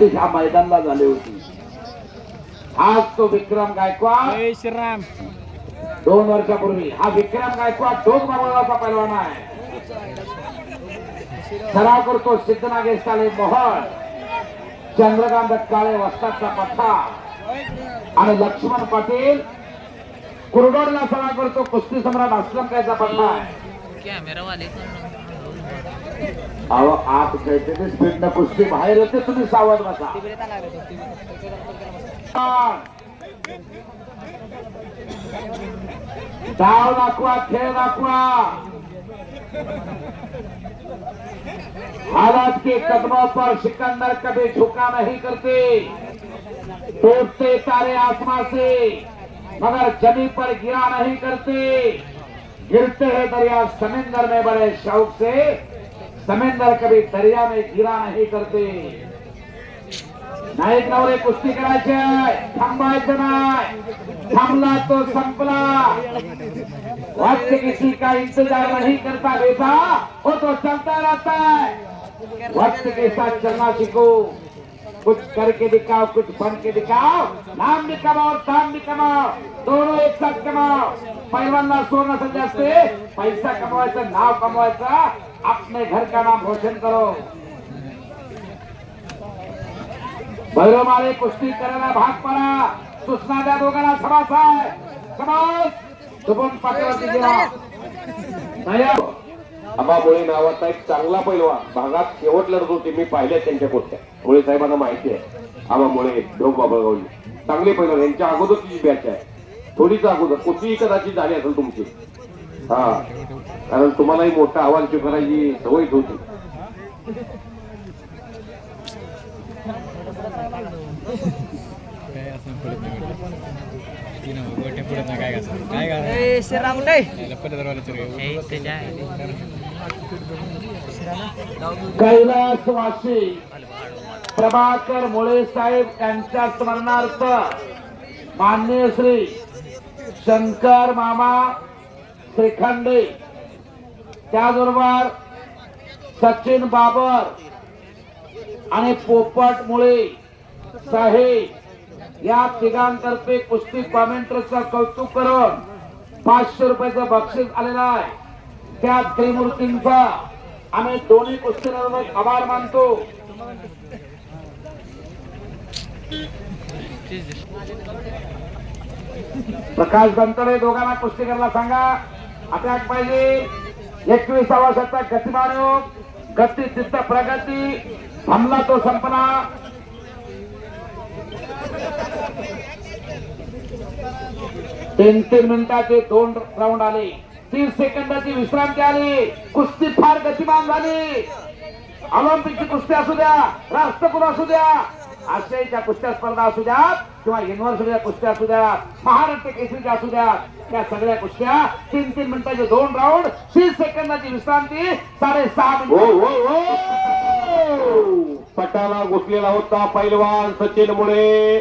कुस्ती ह्या मैदानाला झाली होती. आज तो विक्रम गायकवाड श्रीराम. दोन वर्षापूर्वी. हा विक्रम गायकवाड दोन मावळाचा पैलवान आहे. सराव करतो सिद्धनागेश काळे मोहन चंद्रकांत काळे वस्तादचा पठ्ठा आणि लक्ष्मण पाटील. कुरडोडला सराव करतो कुस्ती सम्राट असलम कायचा पठ्ठा आहे. कॅमेरा वाले अहो आत काहीतरी स्पीड न कुस्ती बाहेर येते तुम्ही सावध बसा. डाव दाखवा खेळ दाखवा. हालात के कदमों पर सिकंदर कभी झुका नहीं करते. टूटते तारे आसमां से मगर जमीन पर गिरा नहीं करते. गिरते हैं दरिया समुंदर में बड़े शौक से समुंदर कभी दरिया में गिरा नहीं करते। नाईक नवरे करायचे आहे. थांबायचं नाही। थांबला तो संपला। वक्त किसी का इंतज़ार नहीं करता बेटा वो तो चलता रहता है वक्त के साथ चलना सीखो कुछ करके दिखाओ, कुछ बन के दिखाओ। नाम भी कमाओ, दाम भी कमाओ। दोनों एक साथ कमाओ। पैलवानला सोनं सध्या असते, पैसा कमवायचा, नाव कमवायचा अपने घर का नाम रोशन करो। भैरवमाळे कुस्ती करायला भाग पडा। सूचना द्या दोघांना समास। आहे समास शुभम पाठवती गेला आबा नावाचा एक चांगला पैलवा भागात शेवट लढत होते मी पाहिल्या त्यांच्या गोष्टी मुळे साहेबांना माहिती आहे. आबा मुळे ढोक बाबळगावली. चांगले पैलवान यांच्या अगोदरची बॅच आहे. थोडीच अगोदर कुठलीही कदाचित झाली असेल तुमची. हा. कारण तुम्हालाही मोठा अहवाल स्वीकारायची सवयच होती कैलासवासी प्रभाकर मुळे साहेब यांच्या स्मरणार्थ मान्य श्री शंकर मामा श्रीखंडे. त्याचबरोबर सचिन बाबर आणि पोपट मुळे साहेब या तिघांतर्फे कुस्ती कॉमेंटरचं कौतुक करून पाचशे रुपयाचं बक्षीस आलेलं आहे. त्या त्रिमूर्तींचा आम्ही दोन्ही कुस्तीनंतर आभार मानतो. प्रकाश बनकडे दोघांना कुस्ती करायला सांगा. अटॅक पाहिजे. एकविसावा शतक गतिमान योग गती चित्त प्रगती हमला तो संपना। तीन तीन मिनिटाचे दोन राऊंड आले. तीस सेकंदाची विश्रांती आली. कुस्ती फार गतिमान झाली. ऑलिम्पिकची कुस्ती असू द्या राष्ट्रकुल असू द्या. आशियाच्या कुस्त्या स्पर्धा असू द्या किंवा युनिव्हर्सिटीच्या कुस्त्या असू द्या महाराष्ट्र केसरीच्या असू द्या त्या सगळ्या कुस्त्या तीन तीन मिनिटाचे दोन राऊंड तीस सेकंदाची विश्रांती साडेसहा मिनिट. हो, हो, हो. पटाला घुसलेला होता पैलवान सचिन मुळे.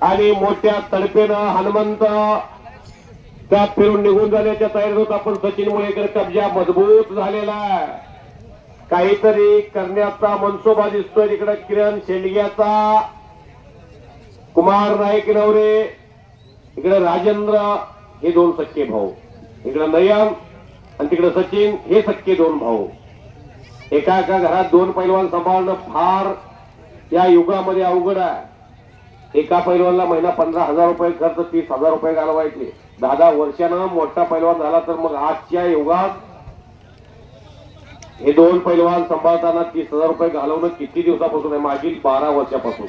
आणि मोठ्या तडपेनं हनुमंत. त्यात फिरून निघून जाण्याच्या तयारीत होता पण सचिन मुळेकर कब्जा मजबूत झालेला आहे. काहीतरी करण्याचा मनसोबा दिसतोय तिकडे किरण शेंडग्याचा. कुमार नाईक नवरे इकडे राजेंद्र हे दोन सख्खे भाऊ. इकडे नयन आणि तिकडे सचिन हे सख्खे दोन भाऊ. एका एका घरात दोन पैलवान सांभाळणं फार या युगामध्ये अवघड आहे. एका पैलवानला महिना पंधरा हजार रुपये खर्च तीस हजार रुपये घालवायचे. दहा दहा वर्षानं मोठा पैलवान झाला तर मग आजच्या युगात हे दोन पैलवान सांभाळताना तीस हजार रुपये घालवणं किती दिवसापासून आहे? मागील बारा वर्षापासून.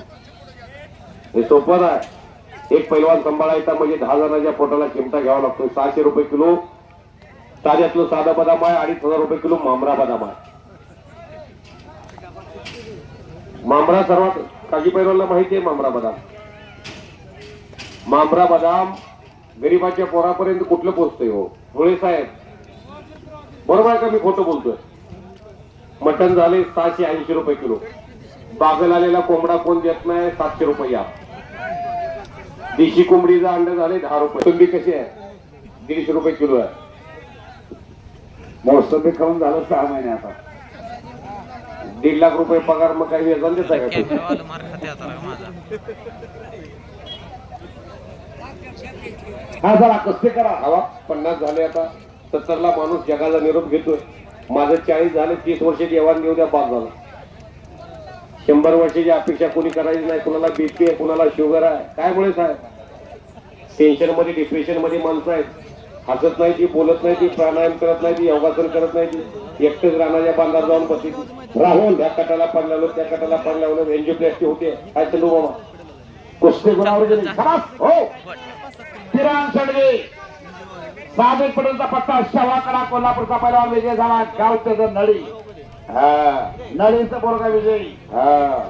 हे सोपं आहे एक पैलवान सांभाळायचा म्हणजे दहा जणांच्या पोटाला चिमटा घ्यावा लागतो सहाशे रुपये किलो ताज्यातलं साधा बदाम आहे अडीच हजार रुपये किलो मामरा बदाम आहे. मामरा सर्वात काजी पैलवानला माहिती आहे मामरा बदाम? मामरा बदाम गरीबाच्या पोरापर्यंत कुठलं पोचतंय हो? मुळे साहेब बरोबर का मी खोटं बोलतोय? मटण झाले सहाशे ऐंशी रुपये किलो. बागल आलेला कोंबडा कोण देत नाही सातशे रुपये या. देशी कोंबडीचं अंड झाले दहा रुपये. कोंबडी कशी आहे? दीडशे रुपये किलो आहे. मोसंबी खाऊन झालं सहा महिने आता. दीड लाख रुपये पगार मग काही व्यसन देत आहे का हा जरा कसे करा. हवा पन्नास झाले आता. सत्तरला माणूस जगाचा निरोप घेतोय. माझं चाळीस झालं तीस वर्ष देवाण घेऊ द्या बाद झालं. शंभर वर्षाची अपेक्षा कोणी करायची नाही कुणाला बीपी आहे कुणाला शुगर आहे. काय मुळे साहेब? टेन्शनमध्ये डिप्रेशनमध्ये माणसं आहेत. हसत नाही ती बोलत नाही ती प्राणायाम करत नाही ती योगासन करत नाही ती. एकटेच राणाच्या बांधावर जाऊन बसली राहुल त्या कटाला पाणी लावलं त्या कटाला पाणी लावलं एनजिओप्लास्टी होते. काय चलू बाबा? कुस्ती गुणावर गेली? हो. किरण सडगे साबित पडूनचा पट्टा शवाकडा कोल्हापूरचा पहिला विजय झाला गावचं नळी. हा. नळीचा बोरगा विजयी. हा.